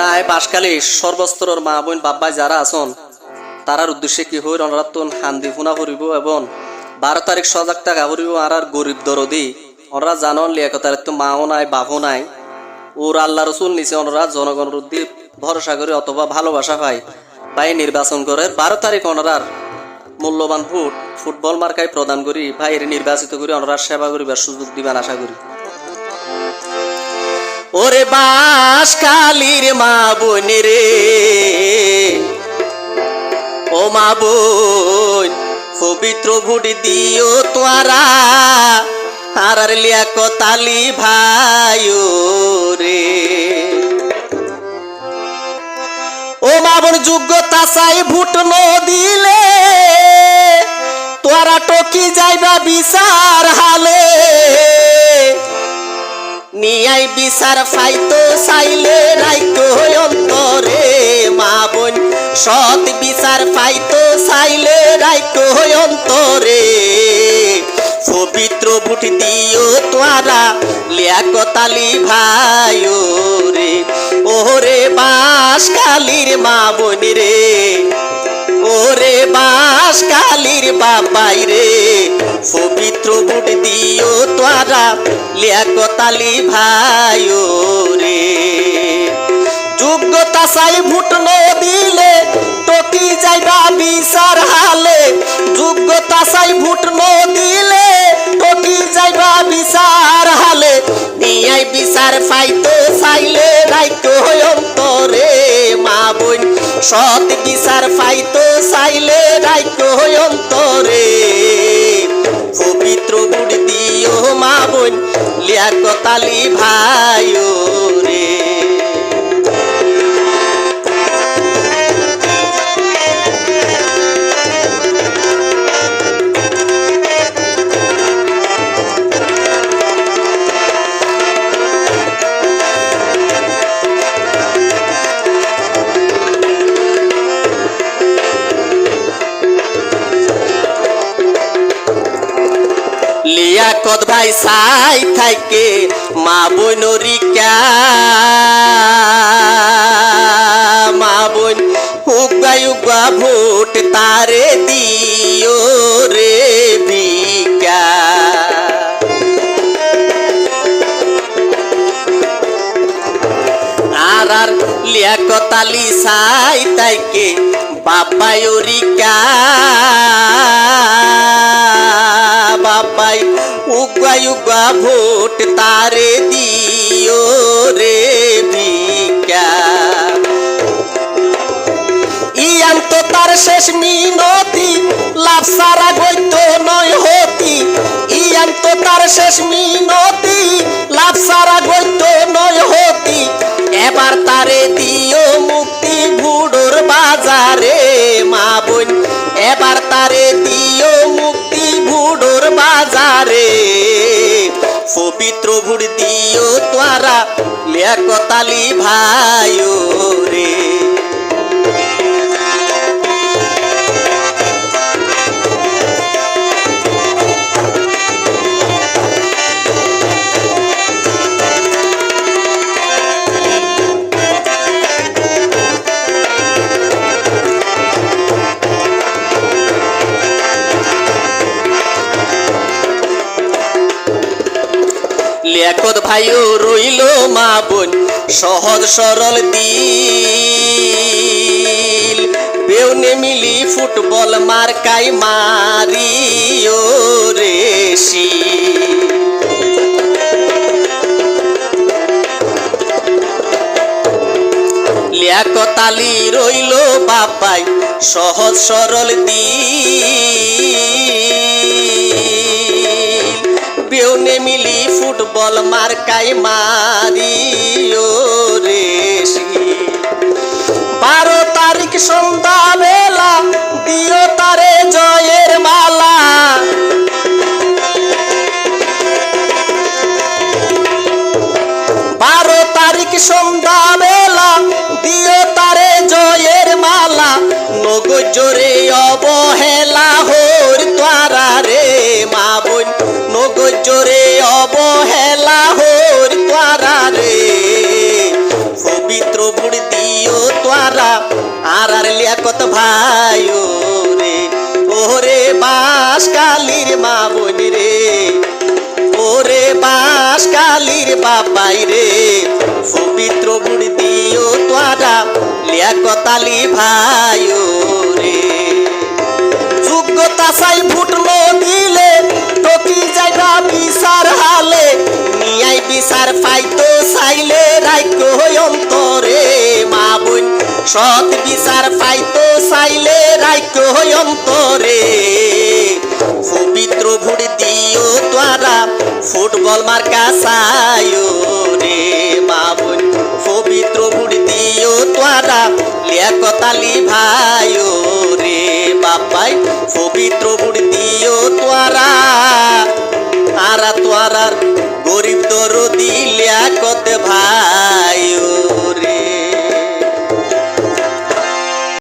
তাই বাসকালী সর্বস্তরের মা বোন বাব্বাই যারা আছেন, তারার উদ্দেশ্যে কি হই অনরাতন হান্দি ফুনা করিব এবং বারো তারিখ সজাগ টাকা করিব আর আর গরিব দরদি। ওরা জানন লিয়াকতার তো মাও নাই, বাপও নাই। ওর আল্লাহ রসুল নিচে ওনারা জনগণের উদ্দীপ ভরসা করে অথবা ভালোবাসা পায়। ভাই নির্বাচন করে। বারো তারিখ ওনারার মূল্যবান ভোট ফুটবল মার্কায় প্রদান করি। ভাইয়ের নির্বাচিত করে ওনারা সেবা করিবার সুযোগ দিবেন আশা করি। ওরে বাস কালির মা বোন রে। ও মা বোন, পবিত্র ভোট দিও তোয়ারা আর লিয়া কতালি ভাই রে। ও মা বোন যোগ্যতা চাই ভোট ন দিলে তোরা টকি যাইবা বিচার হালে। নিয়াই বিচার ফাইতো, চাইলে রাইতো অন্তরে, মা বোন। সৎ বিচার ফাইতো, চাইলে রাইতো অন্তরে। পবিত্র বুট দিও তোয়ারা লিয়াকতালি ভাই রে। ওরে বাস কালির মা বোন রে। কালির বাবাই রে। পবিত্র বুট দিও তোরা লিয়াকতালি ভাই রে। যোগ্যতা চাই ভোট ন দিলে, টকি যাইবা বিচার হালে। যোগ্যতা চাই ভোট ন দিলে, টকি যাইবা বিচার হালে। নিয়াই বিচার ফাইতো চাইলে রাইতো অন্তরে, মা বোন। সৎ বিচার ফাইতো চাইলে অন্তরে। পবিত্র গুড় দিও মা বোন লিয়াকতালি ভাই রে লিয়াকত ভাই সাই থাকে, মা বনরিকা মা বোন উগা উগা ভোট তারে দিও রে ভিকা আর আর লিয়াকতালি সাই তাইকে বাবায়রিকা উগা ভোট তারে দিও রে ভিকা ইয়ান তো তার শেষ মিনতি লাভ সারা গইত নয় হতি ইয়ান তো তার শেষ মিনতি লাভ সারা গইত নয় হতি এবার তারে দিও মুক্তি ভুডোর বাজারে মা বোন এবার তারে দিও মুক্তি ভুডোর বাজারে পবিত্র ভুড় দিও তোরা কতালি ভাই রে। লেখত ভাইও রইল মা বোন, সহজ সরল দিল। বেউনে মিলি ফুটবল মার্কাই মারিও রেশি লিয়াকতালি রইল বাপাই, সহজ সরল দিল। ফুটবল মার্কাই মারিও রেশি বারো তারিখ সন্ধ্যা বেলা দিও তারে জয়ের মালা। বারো তারিখ সন্ধ্যা বেলা লিয়াকত ভাই রে ওরে বাস কালির মা বোন রে, ওরে বাস কালির বাবাই রে, পবিত্র বুড়ি দিও তোরা লিয়াকতালি ভাই রে যোগ্যতা চাই ফুটলো দিলে টকি যাইবা বিচার হালে, নিয়াই বিচার পাইতো চাইলে রাইক সৎ বিচার পাইতো চাইলে রাইক অন্তরে। পবিত্র ভুড়ি দিও তোরা ফুটবল মার্কা চাইও রে মা বোন পবিত্র ভুড়ি দিও তোরা লিয়াকতালি ভাইও রে বাবাই পবিত্র বুড়ি